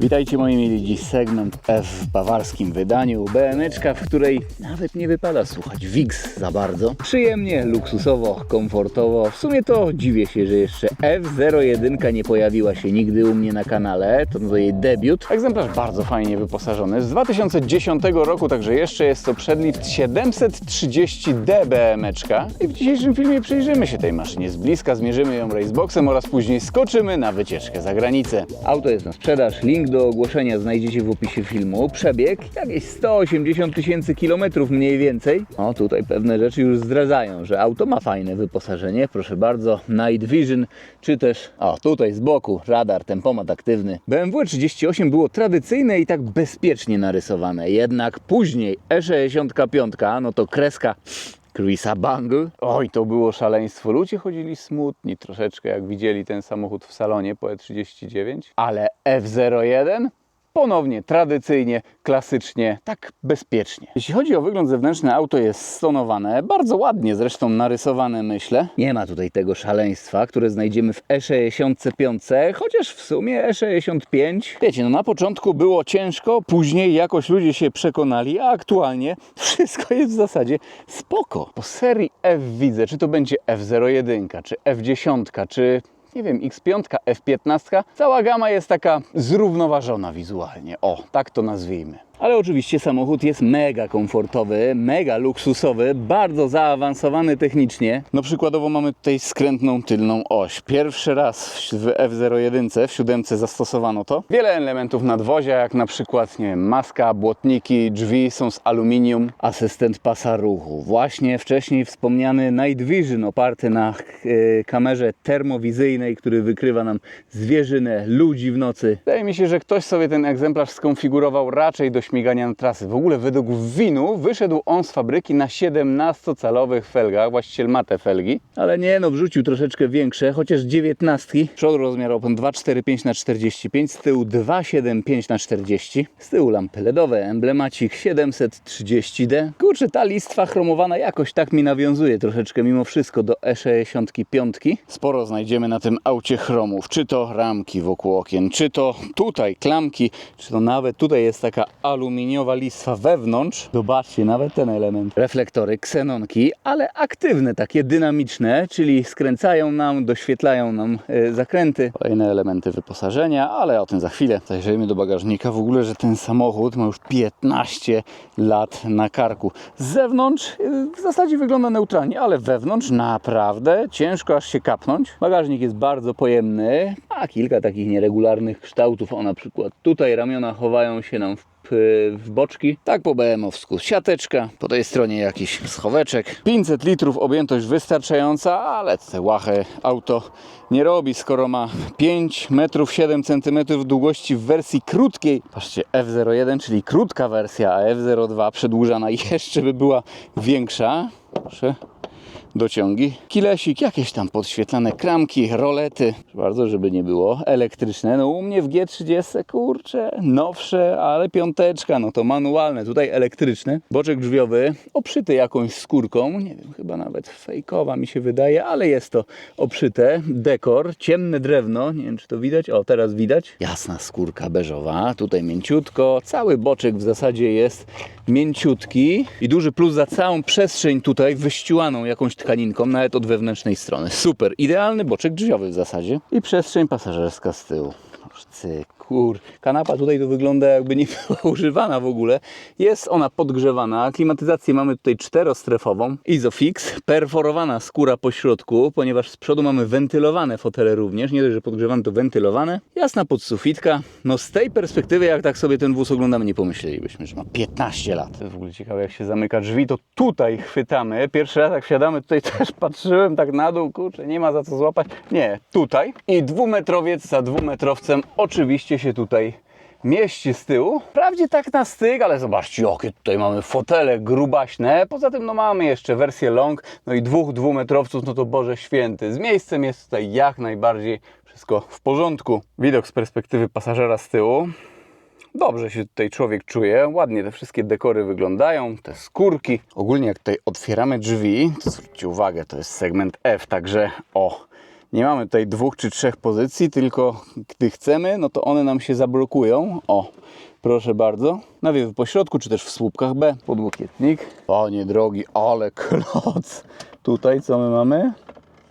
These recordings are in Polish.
Witajcie moi mili, dziś segment F w bawarskim wydaniu. BMeczka, w której nawet nie wypada słuchać WIX za bardzo. Przyjemnie, luksusowo, komfortowo. W sumie to dziwię się, że jeszcze F01 nie pojawiła się nigdy u mnie na kanale. To to jej debiut. Egzemplarz bardzo fajnie wyposażony. Z 2010 roku, także jeszcze jest to przedlift 730D BMeczka. I w dzisiejszym filmie przyjrzymy się tej maszynie z bliska, zmierzymy ją raceboxem oraz później skoczymy na wycieczkę za granicę. Auto jest na sprzedaż, link do ogłoszenia znajdziecie w opisie filmu. Przebieg jakieś 180 tysięcy kilometrów mniej więcej. O, tutaj pewne rzeczy już zdradzają, że auto ma fajne wyposażenie. Proszę bardzo, Night Vision, czy też, o tutaj z boku, radar, tempomat aktywny. BMW 38 było tradycyjne i tak bezpiecznie narysowane, jednak później E65, no to kreska Chrisa Bungle. Oj, to było szaleństwo. Ludzie chodzili smutni troszeczkę, jak widzieli ten samochód w salonie po E39. Ale F01 ponownie, tradycyjnie, klasycznie, tak bezpiecznie. Jeśli chodzi o wygląd zewnętrzny, auto jest stonowane, bardzo ładnie zresztą narysowane, myślę. Nie ma tutaj tego szaleństwa, które znajdziemy w E65, chociaż w sumie E65. Wiecie, no na początku było ciężko, później jakoś ludzie się przekonali, a aktualnie wszystko jest w zasadzie spoko. Po serii F widzę, czy to będzie F01, czy F10, czy nie wiem, X5, F15, cała gama jest taka zrównoważona wizualnie. O, tak to nazwijmy. Ale oczywiście samochód jest mega komfortowy, mega luksusowy, bardzo zaawansowany technicznie. No przykładowo mamy tutaj skrętną tylną oś. Pierwszy raz w F01, w 7 zastosowano to. Wiele elementów nadwozia, jak na przykład, nie wiem, maska, błotniki, drzwi są z aluminium, asystent pasa ruchu. Właśnie wcześniej wspomniany Night Vision oparty na e, kamerze termowizyjnej, który wykrywa nam zwierzynę, ludzi w nocy. Wydaje mi się, że ktoś sobie ten egzemplarz skonfigurował raczej do śmigania na trasy. W ogóle według winu wyszedł on z fabryki na 17-calowych felgach. Właściciel ma te felgi. Ale nie, no wrzucił troszeczkę większe, chociaż 19. Przod rozmiar Open 245 na 45 z tyłu 275 na 40 z tyłu lampy LEDowe, emblemacik 730D. Kurczę, ta listwa chromowana jakoś tak mi nawiązuje troszeczkę mimo wszystko do E65. Sporo znajdziemy na tym aucie chromów, czy to ramki wokół okien, czy to tutaj klamki, czy to nawet tutaj jest taka aluminiowa listwa wewnątrz. Zobaczcie, nawet ten element. Reflektory, ksenonki, ale aktywne, takie dynamiczne, czyli skręcają nam, doświetlają nam e, zakręty. Kolejne elementy wyposażenia, ale o tym za chwilę. Zajrzyjmy do bagażnika. W ogóle, że ten samochód ma już 15 lat na karku. Z zewnątrz e, w zasadzie wygląda neutralnie, ale wewnątrz naprawdę ciężko aż się kapnąć. Bagażnik jest bardzo pojemny, ma kilka takich nieregularnych kształtów. O na przykład tutaj ramiona chowają się nam w w boczki. Tak po BM-owsku. Siateczka, po tej stronie jakiś schoweczek. 500 litrów objętość wystarczająca, ale te łache auto nie robi, skoro ma 5 metrów 7 cm długości w wersji krótkiej. Patrzcie, F01, czyli krótka wersja, a F02 przedłużana jeszcze by była większa. Proszę dociągi. Kilesik, jakieś tam podświetlane kramki, rolety. Bardzo, żeby nie było elektryczne. No u mnie w G30, kurczę, nowsze, ale piąteczka, no to manualne, tutaj elektryczne. Boczek drzwiowy, obszyty jakąś skórką, nie wiem, chyba nawet fejkowa mi się wydaje, ale jest to obszyte. Dekor, ciemne drewno, nie wiem czy to widać, o teraz widać. Jasna skórka beżowa, tutaj mięciutko, cały boczek w zasadzie jest mięciutki i duży plus za całą przestrzeń tutaj wyściłaną jakąś tkaninką, nawet od wewnętrznej strony. Super, idealny boczek drzwiowy w zasadzie i przestrzeń pasażerska z tyłu. Cyk, kur. Kanapa tutaj to wygląda jakby nie była używana w ogóle. Jest ona podgrzewana. Klimatyzację mamy tutaj czterostrefową. Isofix, perforowana skóra po środku, ponieważ z przodu mamy wentylowane fotele również. Nie dość, że podgrzewane, to wentylowane. Jasna podsufitka. No z tej perspektywy, jak tak sobie ten wóz oglądamy, nie pomyślelibyśmy, że ma 15 lat. W ogóle ciekawe, jak się zamyka drzwi, to tutaj chwytamy. Pierwszy raz jak wsiadamy, tutaj też patrzyłem tak na dół, kurczę, nie ma za co złapać. Nie, tutaj. I dwumetrowiec za dwumetrowcem oczywiście się tutaj mieści z tyłu. Wprawdzie tak na styk, ale zobaczcie, jakie tutaj mamy fotele grubaśne. Poza tym no mamy jeszcze wersję long, no i dwóch dwumetrowców, no to Boże Święty. Z miejscem jest tutaj jak najbardziej wszystko w porządku. Widok z perspektywy pasażera z tyłu. Dobrze się tutaj człowiek czuje, ładnie te wszystkie dekory wyglądają, te skórki. Ogólnie jak tutaj otwieramy drzwi, to zwróćcie uwagę, to jest segment F, także o, Nie mamy tutaj dwóch czy trzech pozycji, tylko gdy chcemy, no to one nam się zablokują. O, proszę bardzo. Nawiew po środku, czy też w słupkach B. Podłokietnik. Panie drogi, ale kloc. Tutaj co my mamy?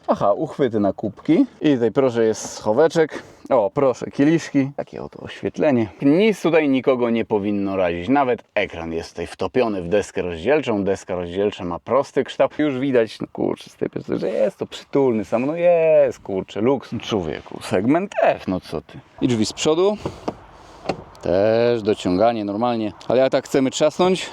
Aha, uchwyty na kubki. I tutaj proszę jest schoweczek. O, proszę, kieliszki. Takie oto oświetlenie. Nic tutaj nikogo nie powinno razić. Nawet ekran jest tutaj wtopiony w deskę rozdzielczą. Deska rozdzielcza ma prosty kształt. Już widać, no kurczę, perspektywy, że jest to przytulny sam. No jest, kurczę, luks. Człowieku, segment F, no co ty. I drzwi z przodu. Też dociąganie normalnie. Ale jak tak chcemy trzasnąć,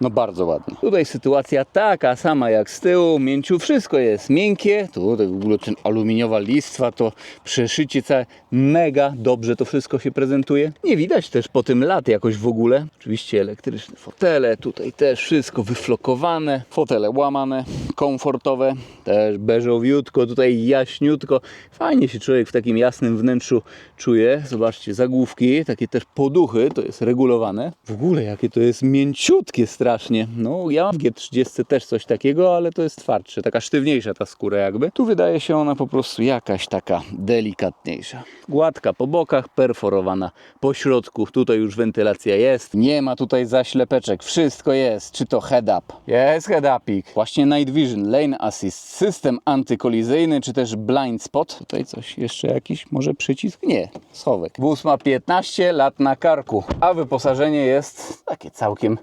no bardzo ładnie. Tutaj sytuacja taka sama jak z tyłu, mięciu wszystko jest miękkie. Tutaj w ogóle ten aluminiowa listwa, to przeszycie całe mega dobrze to wszystko się prezentuje. Nie widać też po tym lat jakoś w ogóle. Oczywiście elektryczne fotele, tutaj też wszystko wyflokowane. Fotele łamane, komfortowe, też beżowiutko, tutaj jaśniutko. Fajnie się człowiek w takim jasnym wnętrzu czuje. Zobaczcie, zagłówki, takie też poduchy, to jest regulowane. W ogóle jakie to jest mięciutkie strasznie. No ja mam w G30 też coś takiego, ale to jest twardsze, taka sztywniejsza ta skóra jakby. Tu wydaje się ona po prostu jakaś taka delikatniejsza. Gładka po bokach, perforowana po środku. Tutaj już wentylacja jest. Nie ma tutaj zaślepeczek. Wszystko jest. Czy to head up? Jest head upik. Właśnie night vision, lane assist, system antykolizyjny, czy też blind spot. Tutaj coś jeszcze jakiś, może przycisk? Nie, schowek. Wóz ma 15 lat na karku, a wyposażenie jest takie całkiem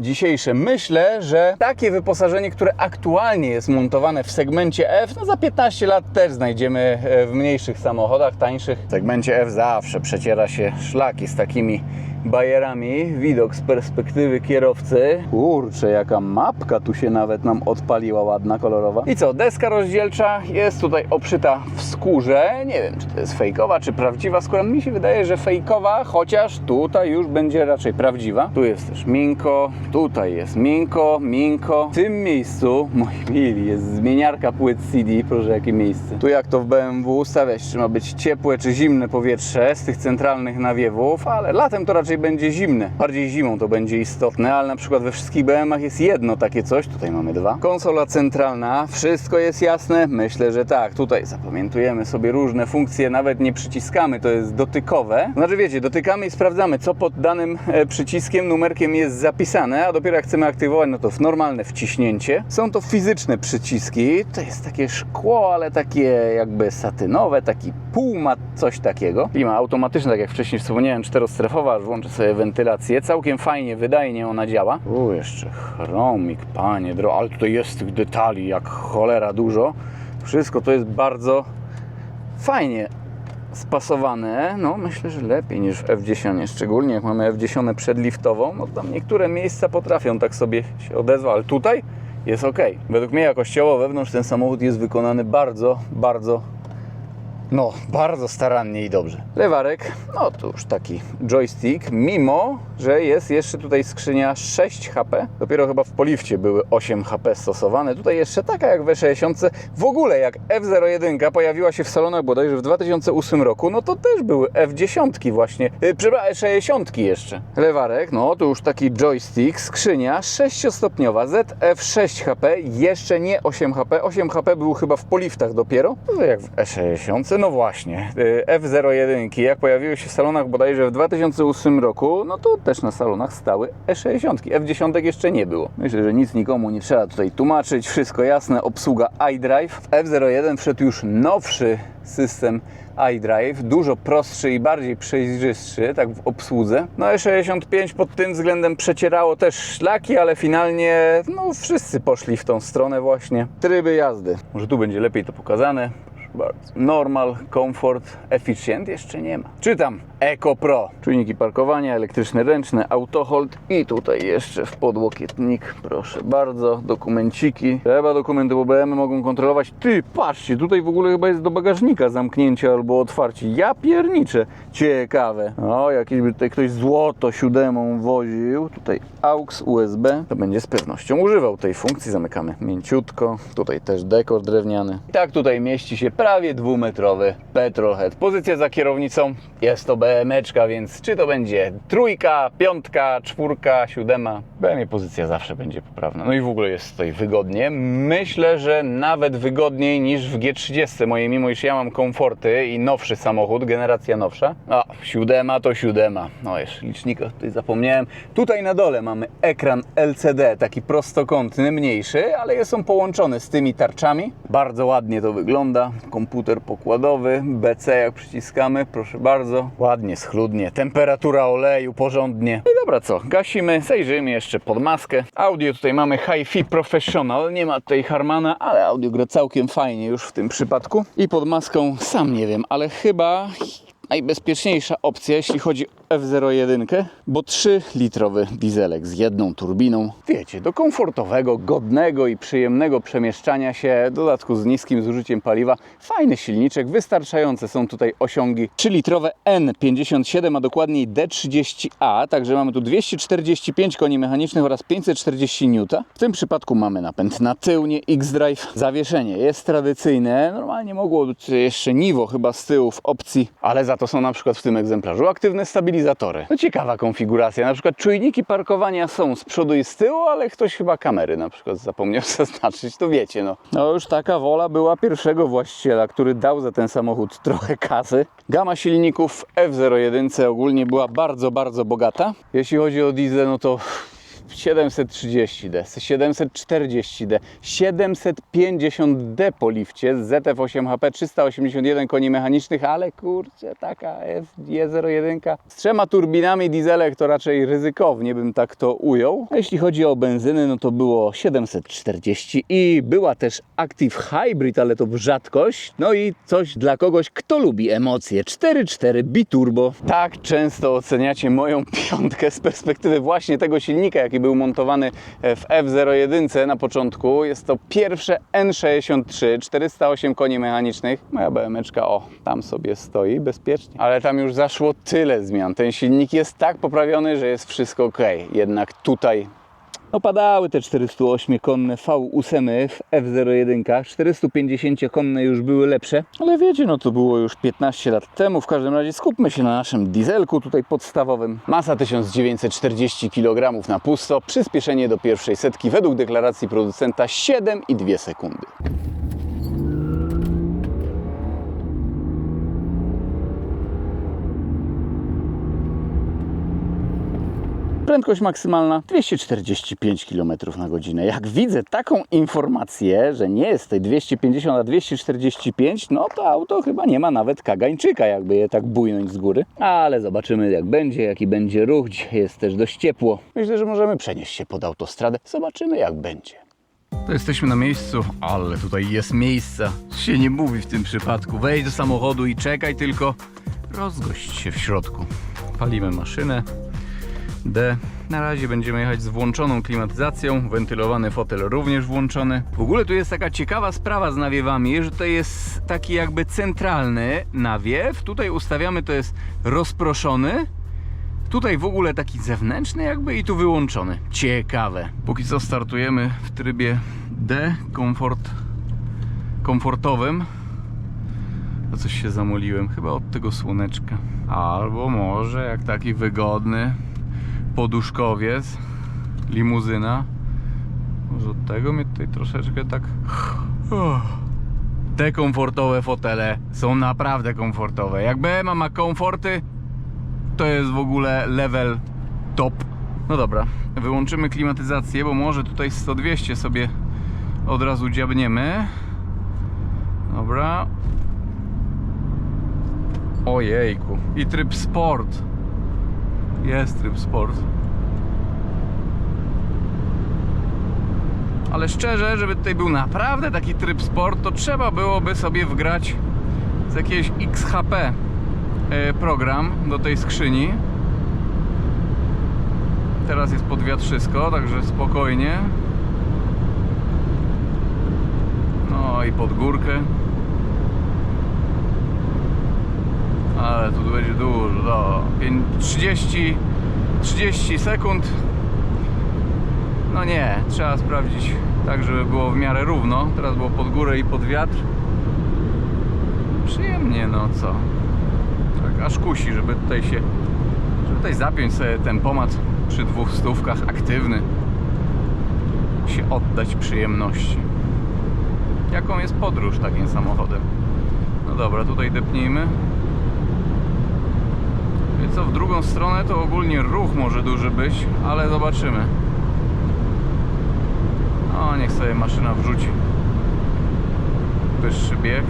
dzisiejsze. Myślę, że takie wyposażenie, które aktualnie jest montowane w segmencie F, no za 15 lat też znajdziemy e, w mniejszych samochodach, tańszych. W segmencie F zawsze przeciera się szlaki z takimi bajerami. Widok z perspektywy kierowcy. Kurczę, jaka mapka tu się nawet nam odpaliła, ładna, kolorowa. I co, deska rozdzielcza jest tutaj obszyta w skórze. Nie wiem, czy to jest fejkowa, czy prawdziwa skóra. Mi się wydaje, że fejkowa, chociaż tutaj już będzie raczej prawdziwa. Tu jest też miękko, tutaj jest miękko, miękko. W tym miejscu, moi mili, jest zmieniarka płyt CD. Proszę, jakie miejsce. Tu jak to w BMW ustawiać, czy ma być ciepłe, czy zimne powietrze z tych centralnych nawiewów, ale latem to raczej będzie zimne. Bardziej zimą to będzie istotne, ale na przykład we wszystkich BMW-ach jest jedno takie coś. Tutaj mamy dwa. Konsola centralna, wszystko jest jasne? Myślę, że tak. Tutaj zapamiętujemy sobie różne funkcje, nawet nie przyciskamy, to jest dotykowe. Znaczy wiecie, dotykamy i sprawdzamy, co pod danym e, przyciskiem, numerkiem jest zapisane, a dopiero jak chcemy aktywować, no to w normalne wciśnięcie. Są to fizyczne przyciski. To jest takie szkło, ale takie jakby satynowe, taki półmat, coś takiego. Klima automatyczna, tak jak wcześniej wspomniałem, czterostrefowa, aż włączę sobie wentylację. Całkiem fajnie, wydajnie ona działa. U, jeszcze chromik, panie dro, ale tutaj jest tych detali jak cholera dużo. Wszystko to jest bardzo fajnie spasowane, no myślę, że lepiej niż w F10, szczególnie jak mamy F10 przedliftową, no tam niektóre miejsca potrafią tak sobie się odezwać, ale tutaj jest ok. Według mnie jakościowo wewnątrz ten samochód jest wykonany bardzo, bardzo no, bardzo starannie i dobrze. Lewarek, no to już taki joystick, mimo, że jest jeszcze tutaj skrzynia 6 HP. Dopiero chyba w polifcie były 8 HP stosowane. Tutaj jeszcze taka jak w E60. W ogóle jak F01 pojawiła się w salonach bodajże w 2008 roku, no to też były F10 właśnie. Yy, przepraszam, E60 jeszcze. Lewarek, no to już taki joystick, skrzynia 6-stopniowa ZF6 HP, jeszcze nie 8 HP. 8 HP był chyba w poliftach dopiero. No jak w E60, no właśnie. Yy, F01 jak pojawiły się w salonach bodajże w 2008 roku, no to też na salonach stały E60. F10 jeszcze nie było. Myślę, że nic nikomu nie trzeba tutaj tłumaczyć. Wszystko jasne. Obsługa iDrive. W F01 wszedł już nowszy system iDrive, dużo prostszy i bardziej przejrzystszy, tak w obsłudze. No E65 pod tym względem przecierało też szlaki, ale finalnie no wszyscy poszli w tą stronę właśnie. Tryby jazdy. Może tu będzie lepiej to pokazane. Normal, Comfort, Efficient jeszcze nie ma. Czytam Eco Pro. Czujniki parkowania, elektryczne ręczne, autohold i tutaj jeszcze w podłokietnik. Proszę bardzo, dokumenciki. Trzeba dokumenty, bo BM mogą kontrolować. Ty, patrzcie, tutaj w ogóle chyba jest do bagażnika zamknięcie albo otwarcie. Ja pierniczę. Ciekawe. O, jakiś by tutaj ktoś złoto siódemą woził. Tutaj AUX USB. To będzie z pewnością używał tej funkcji. Zamykamy mięciutko. Tutaj też dekor drewniany. I tak tutaj mieści się prawie prawie dwumetrowy petrolhead. Pozycja za kierownicą jest to BMeczka, więc czy to będzie trójka, piątka, czwórka, siódema, BMie pozycja zawsze będzie poprawna. No i w ogóle jest tutaj wygodnie. Myślę, że nawet wygodniej niż w G30 mojej, mimo iż ja mam komforty i nowszy samochód, generacja nowsza. A, siódema to siódema. No jeszcze licznika tutaj zapomniałem. Tutaj na dole mamy ekran LCD, taki prostokątny, mniejszy, ale jest on połączony z tymi tarczami. Bardzo ładnie to wygląda. Komputer pokładowy, BC jak przyciskamy, proszę bardzo. Ładnie, schludnie. Temperatura oleju porządnie. No i dobra, co? Gasimy, zajrzyjmy jeszcze pod maskę. Audio tutaj mamy Hi-Fi Professional, nie ma tutaj Harmana, ale audio gra całkiem fajnie już w tym przypadku. I pod maską sam nie wiem, ale chyba najbezpieczniejsza opcja, jeśli chodzi F01, bo 3-litrowy dieselek z jedną turbiną. Wiecie, do komfortowego, godnego i przyjemnego przemieszczania się, w dodatku z niskim zużyciem paliwa, fajny silniczek, wystarczające są tutaj osiągi 3-litrowe N57, a dokładniej D30A, także mamy tu 245 koni mechanicznych oraz 540 N. W tym przypadku mamy napęd na tył, nie X-Drive. Zawieszenie jest tradycyjne, normalnie mogło być jeszcze niwo chyba z tyłu w opcji, ale za to są na przykład w tym egzemplarzu aktywne stabilizatory. No ciekawa konfiguracja, na przykład czujniki parkowania są z przodu i z tyłu, ale ktoś chyba kamery na przykład zapomniał zaznaczyć, to wiecie no. No już taka wola była pierwszego właściciela, który dał za ten samochód trochę kasy. Gama silników F01 ogólnie była bardzo, bardzo bogata. Jeśli chodzi o diesel, no to 730D, 740D, 750D po lifcie z ZF8 HP, 381 koni mechanicznych, ale kurczę, taka F1 z trzema turbinami dieselek to raczej ryzykownie bym tak to ujął. A jeśli chodzi o benzyny, no to było 740 i była też Active Hybrid, ale to rzadkość. No i coś dla kogoś, kto lubi emocje. 4.4 biturbo. Tak często oceniacie moją piątkę z perspektywy właśnie tego silnika, jaki był montowany w F01 na początku. Jest to pierwsze N63, 408 koni mechanicznych. Moja BMeczka, o, tam sobie stoi bezpiecznie. Ale tam już zaszło tyle zmian. Ten silnik jest tak poprawiony, że jest wszystko ok. Jednak tutaj no padały te 408-konne V8 w F01, 450-konne już były lepsze, ale wiecie, no to było już 15 lat temu. W każdym razie skupmy się na naszym dieselku tutaj podstawowym. Masa 1940 kg na pusto, przyspieszenie do pierwszej setki według deklaracji producenta 7,2 sekundy. Prędkość maksymalna 245 km na godzinę. Jak widzę taką informację, że nie jest tutaj 250, a 245, no to auto chyba nie ma nawet kagańczyka, jakby je tak bujnąć z góry. Ale zobaczymy jak będzie, jaki będzie ruch. Jest też dość ciepło. Myślę, że możemy przenieść się pod autostradę. Zobaczymy jak będzie. To jesteśmy na miejscu, ale tutaj jest miejsca. Się nie mówi w tym przypadku. Wejdź do samochodu i czekaj tylko. Rozgość się w środku. Palimy maszynę. D. Na razie będziemy jechać z włączoną klimatyzacją, wentylowany fotel również włączony. W ogóle tu jest taka ciekawa sprawa z nawiewami, że to jest taki jakby centralny nawiew. Tutaj ustawiamy, to jest rozproszony. Tutaj w ogóle taki zewnętrzny jakby i tu wyłączony. Ciekawe. Póki co startujemy w trybie D, komfort komfortowym. To coś się zamoliłem, chyba od tego słoneczka. Albo może jak taki wygodny poduszkowiec, limuzyna. Może od tego mnie tutaj troszeczkę tak... Te komfortowe fotele są naprawdę komfortowe. Jak BMA ma komforty, to jest w ogóle level top. No dobra, wyłączymy klimatyzację, bo może tutaj 100-200 sobie od razu dziabniemy. Dobra. Ojejku. I tryb sport. Jest tryb sport. Ale szczerze, żeby tutaj był naprawdę taki tryb sport, to trzeba byłoby sobie wgrać z jakiegoś XHP e, program do tej skrzyni. Teraz jest pod wiatrzysko, także spokojnie. No i pod górkę. Ale tu będzie dużo. Pię- 30, 30 sekund. No nie, trzeba sprawdzić tak, żeby było w miarę równo. Teraz było pod górę i pod wiatr. Przyjemnie, no co? Tak aż kusi, żeby tutaj się, żeby tutaj zapiąć sobie tempomat przy dwóch stówkach aktywny. Się oddać przyjemności. Jaką jest podróż takim samochodem? No dobra, tutaj depnijmy. Co, w drugą stronę to ogólnie ruch może duży być, ale zobaczymy. O, niech sobie maszyna wrzuci. Wyższy bieg.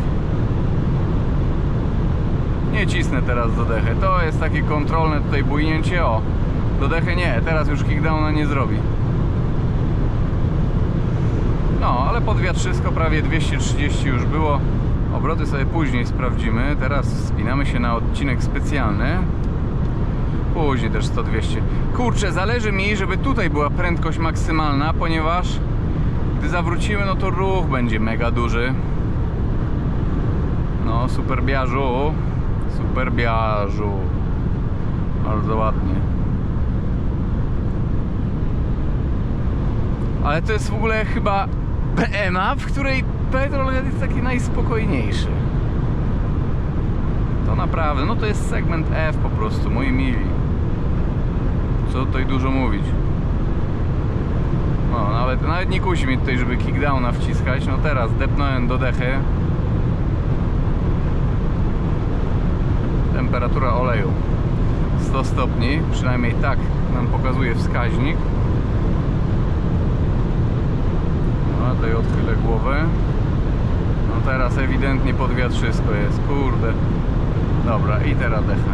Nie cisnę teraz do dechy. To jest takie kontrolne tutaj bujnięcie. O, do dechy nie, teraz już kickdowna nie zrobi. No, ale pod wiatrzysko prawie 230 już było. Obroty sobie później sprawdzimy. Teraz spinamy się na odcinek specjalny. Później też 100-200. Kurczę, zależy mi, żeby tutaj była prędkość maksymalna, ponieważ gdy zawrócimy, no to ruch będzie mega duży. No, super biażu. Super biażu. Bardzo ładnie. Ale to jest w ogóle chyba BMA, w której Petrolhead jest taki najspokojniejszy. To naprawdę, no to jest segment F po prostu, moi mili. Co tutaj dużo mówić. No, nawet, nawet nie kusi mnie tutaj, żeby kickdowna wciskać. No teraz depnąłem do dechy. Temperatura oleju 100 stopni, przynajmniej tak nam pokazuje wskaźnik. No tutaj odchylę głowę. No teraz ewidentnie podwiatrzysko jest, kurde. Dobra, i teraz decha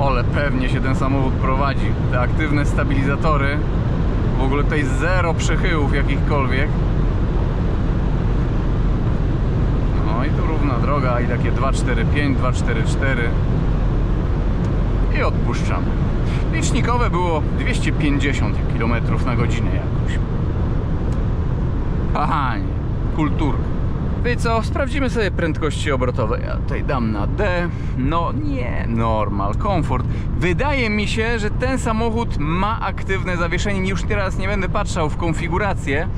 Ole, pewnie się ten samochód prowadzi. Te aktywne stabilizatory. W ogóle tutaj zero przechyłów jakichkolwiek. No i tu równa droga i takie 245, 244 i odpuszczamy. Licznikowe było 250 km na godzinę jakoś. Aha, nie. Kulturka. Wy co, sprawdzimy sobie prędkości obrotowe. Ja tutaj dam na D. No nie, normal, komfort. Wydaje mi się, że ten samochód ma aktywne zawieszenie. Już teraz nie będę patrzał w konfigurację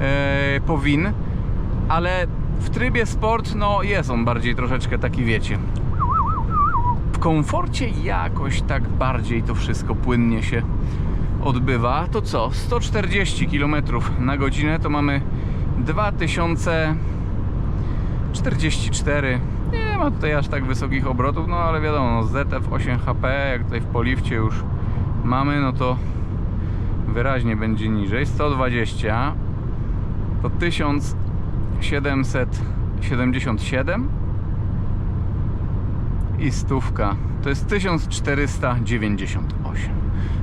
e, powin, ale w trybie sport, no jest on bardziej troszeczkę taki, wiecie, w komforcie jakoś tak bardziej to wszystko płynnie się odbywa. To co? 140 km na godzinę to mamy 2044. Nie ma tutaj aż tak wysokich obrotów, no ale wiadomo, no ZF 8 HP, jak tutaj w polifcie już mamy, no to wyraźnie będzie niżej. 120 to 1777 i stówka to jest 1498.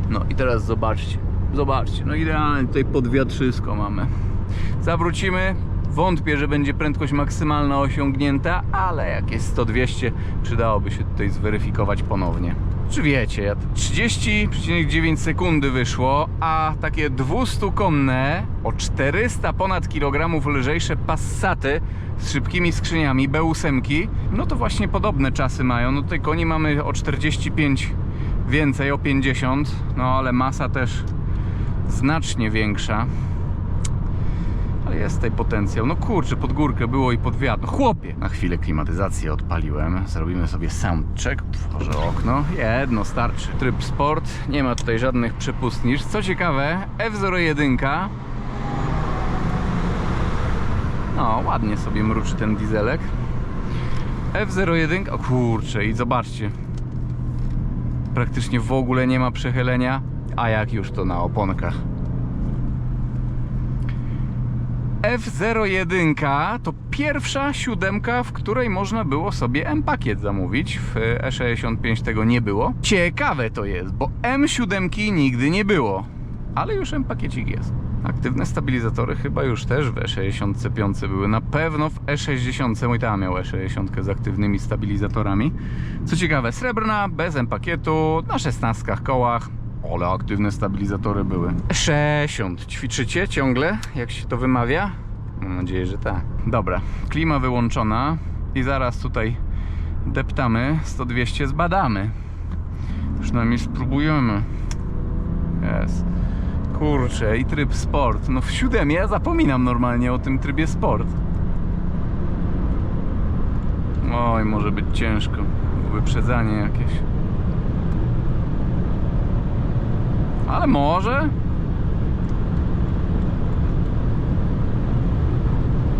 No i teraz zobaczcie, zobaczcie, no idealnie tutaj podwiatrzysko mamy. Zawrócimy, wątpię, że będzie prędkość maksymalna osiągnięta, ale jak jest 100-200 przydałoby się tutaj zweryfikować ponownie. Czy wiecie, ja 30,9 sekundy wyszło, a takie 200-konne, o 400 ponad kilogramów lżejsze Passaty z szybkimi skrzyniami, B8, no to właśnie podobne czasy mają. No tutaj koni mamy o 45 więcej, o 50, no ale masa też znacznie większa. Ale jest tutaj potencjał. No kurczę, pod górkę było i pod wiatr. No chłopie! Na chwilę klimatyzację odpaliłem. Zrobimy sobie soundcheck. Otworzę okno. Jedno starczy. Tryb sport. Nie ma tutaj żadnych przepustnic. Co ciekawe, F01 no, ładnie sobie mruczy ten dieselek. F01, o kurczę, i zobaczcie. Praktycznie w ogóle nie ma przechylenia, a jak już to na oponkach. F01 to pierwsza siódemka, w której można było sobie M-pakiet zamówić. W E65 tego nie było. Ciekawe to jest, bo M7 nigdy nie było, ale już M-pakiecik jest. Aktywne stabilizatory chyba już też w E65 były. Na pewno w E60 mój tam miał E60 z aktywnymi stabilizatorami. Co ciekawe, srebrna, bez M-pakietu, na 16 kołach. Ale aktywne stabilizatory były. 60. Ćwiczycie ciągle, jak się to wymawia? Mam nadzieję, że tak. Dobra, klima wyłączona i zaraz tutaj deptamy 100-200 zbadamy. Przynajmniej spróbujemy. Jest. Kurczę, i tryb sport. No w siódemie ja zapominam normalnie o tym trybie sport. Oj, może być ciężko. Wyprzedzanie jakieś. Ale może.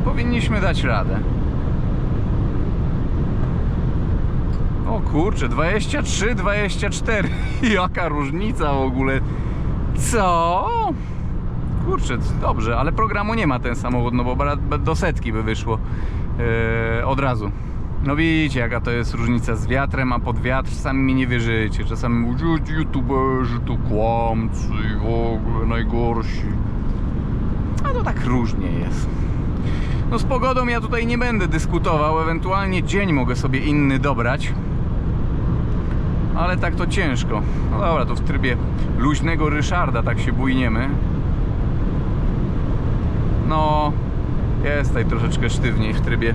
Powinniśmy dać radę. O kurczę, 23, 24. Jaka różnica w ogóle. Co? Kurczę, dobrze, ale programu nie ma ten samochód, no bo do setki by wyszło yy, od razu. No widzicie, jaka to jest różnica z wiatrem, a pod wiatr sami mi nie wierzycie. Czasami mówią, youtuberzy to kłamcy i w ogóle najgorsi. A to tak różnie jest. No z pogodą ja tutaj nie będę dyskutował, ewentualnie dzień mogę sobie inny dobrać. Ale tak to ciężko. No dobra, to w trybie luźnego Ryszarda tak się bujniemy. No, jest tutaj troszeczkę sztywniej w trybie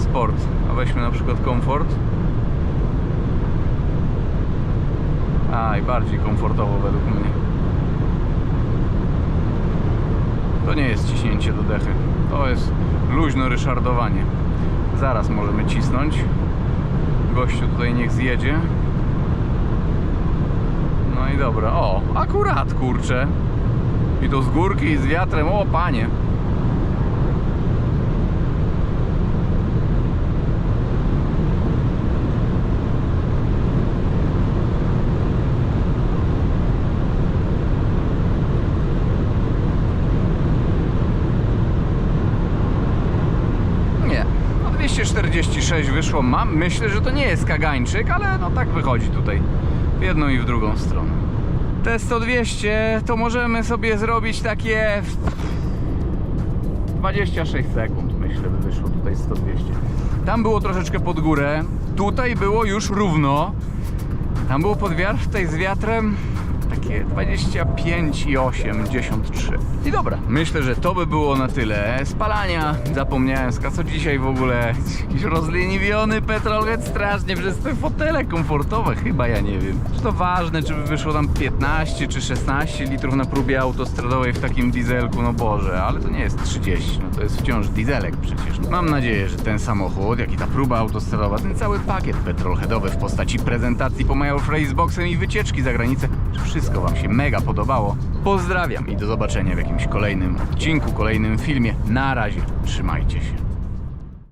sport. A weźmy na przykład komfort. A, i bardziej komfortowo według mnie. To nie jest ciśnięcie do dechy. To jest luźno ryszardowanie. Zaraz możemy cisnąć. Gościu tutaj niech zjedzie. No i dobra. O, akurat kurczę. I to z górki i z wiatrem. O, panie. Nie. No 246 wyszło. Mam. Myślę, że to nie jest kagańczyk, ale no tak wychodzi tutaj. W jedną i w drugą stronę. Te 100-200 to możemy sobie zrobić takie 26 sekund, myślę, by wyszło tutaj 100-200. Tam było troszeczkę pod górę, tutaj było już równo. Tam było pod tutaj z wiatrem takie 25 i 83. I dobra, myślę, że to by było na tyle. Spalania zapomniałem skasać dzisiaj w ogóle. Jakiś rozleniwiony petrolhead strasznie przez te fotele komfortowe, chyba ja nie wiem. Czy to ważne, czy by wyszło tam 15 czy 16 litrów na próbie autostradowej w takim dieselku, no Boże, ale to nie jest 30, no to jest wciąż dieselek przecież. Mam nadzieję, że ten samochód, jak i ta próba autostradowa, ten cały pakiet petrolheadowy w postaci prezentacji po Major Raceboxem i wycieczki za granicę, wszystko Wam się mega podobało. Pozdrawiam i do zobaczenia w jakimś kolejnym odcinku, kolejnym filmie. Na razie, trzymajcie się.